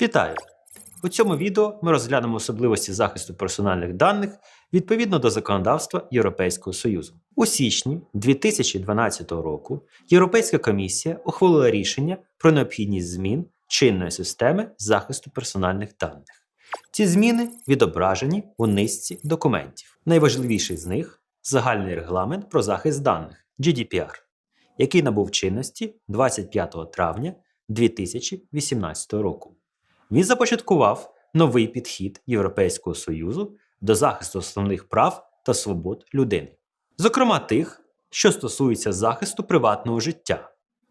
Вітаю! У цьому відео ми розглянемо особливості захисту персональних даних відповідно до законодавства Європейського Союзу. У січні 2012 року Європейська комісія ухвалила рішення про необхідність змін чинної системи захисту персональних даних. Ці зміни відображені у низці документів. Найважливіший з них загальний регламент про захист даних GDPR, який набув чинності 25 травня 2018 року. Він започаткував новий підхід Європейського Союзу до захисту основних прав та свобод людини, зокрема тих, що стосуються захисту приватного життя,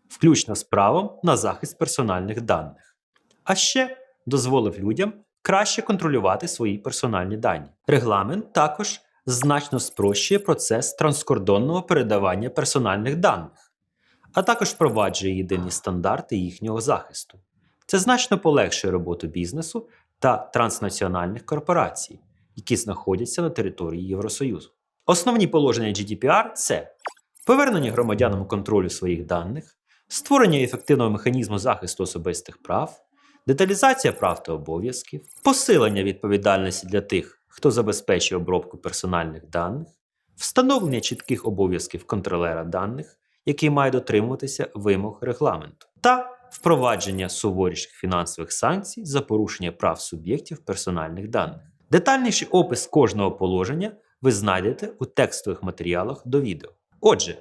включно з правом на захист персональних даних, а ще дозволив людям краще контролювати свої персональні дані. Регламент також значно спрощує процес транскордонного передавання персональних даних, а також впроваджує єдині стандарти їхнього захисту. Це значно полегшує роботу бізнесу та транснаціональних корпорацій, які знаходяться на території Євросоюзу. Основні положення GDPR це повернення громадянам контролю своїх даних, створення ефективного механізму захисту особистих прав, деталізація прав та обов'язків, посилення відповідальності для тих, хто забезпечує обробку персональних даних, встановлення чітких обов'язків контролера даних, який має дотримуватися вимог регламенту, та впровадження суворіших фінансових санкцій за порушення прав суб'єктів персональних даних. Детальніший опис кожного положення ви знайдете у текстових матеріалах до відео. Отже,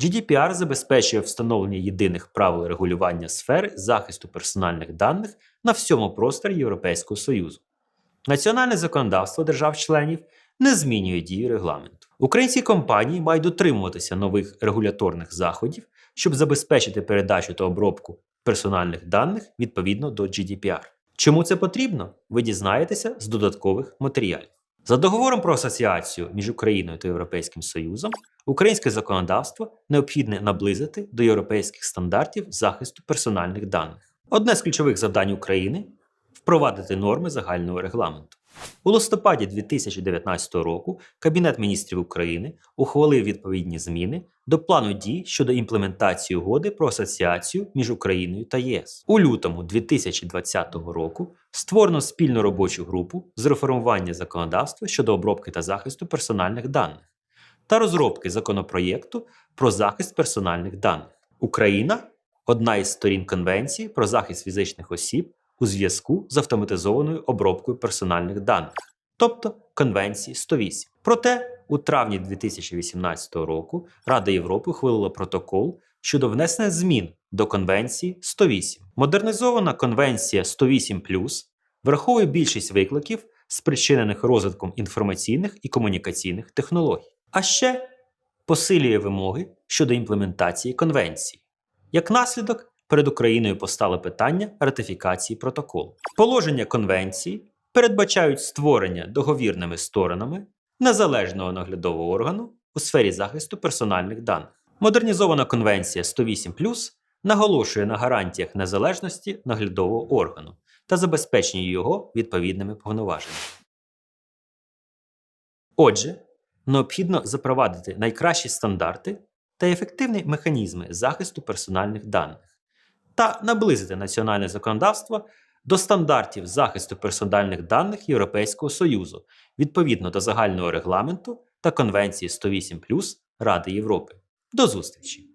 GDPR забезпечує встановлення єдиних правил регулювання сфери захисту персональних даних на всьому просторі Європейського Союзу. Національне законодавство держав-членів не змінює дію регламенту. Українські компанії мають дотримуватися нових регуляторних заходів, щоб забезпечити передачу та обробку персональних даних відповідно до GDPR. Чому це потрібно? Ви дізнаєтеся з додаткових матеріалів. За договором про асоціацію між Україною та Європейським Союзом українське законодавство необхідне наблизити до європейських стандартів захисту персональних даних. Одне з ключових завдань України впровадити норми загального регламенту. У листопаді 2019 року Кабінет міністрів України ухвалив відповідні зміни до плану дій щодо імплементації угоди про асоціацію між Україною та ЄС. У лютому 2020 року створено спільну робочу групу з реформування законодавства щодо обробки та захисту персональних даних та розробки законопроєкту про захист персональних даних. Україна одна із сторін Конвенції про захист фізичних осіб у зв'язку з автоматизованою обробкою персональних даних, тобто Конвенції 108. Проте у травні 2018 року Рада Європи ухвалила протокол щодо внесення змін до Конвенції 108. Модернізована Конвенція 108 враховує більшість викликів, спричинених розвитком інформаційних і комунікаційних технологій, а ще посилює вимоги щодо імплементації конвенції. Як наслідок, перед Україною постало питання ратифікації протоколу. Положення конвенції передбачають створення договірними сторонами незалежного наглядового органу у сфері захисту персональних даних. Модернізована конвенція 108 наголошує на гарантіях незалежності наглядового органу та забезпеченні його відповідними повноваженнями. Отже, необхідно запровадити найкращі стандарти та ефективні механізми захисту персональних даних та наблизити національне законодавство до стандартів захисту персональних даних Європейського Союзу відповідно до загального регламенту та Конвенції 108 Ради Європи. До зустрічі!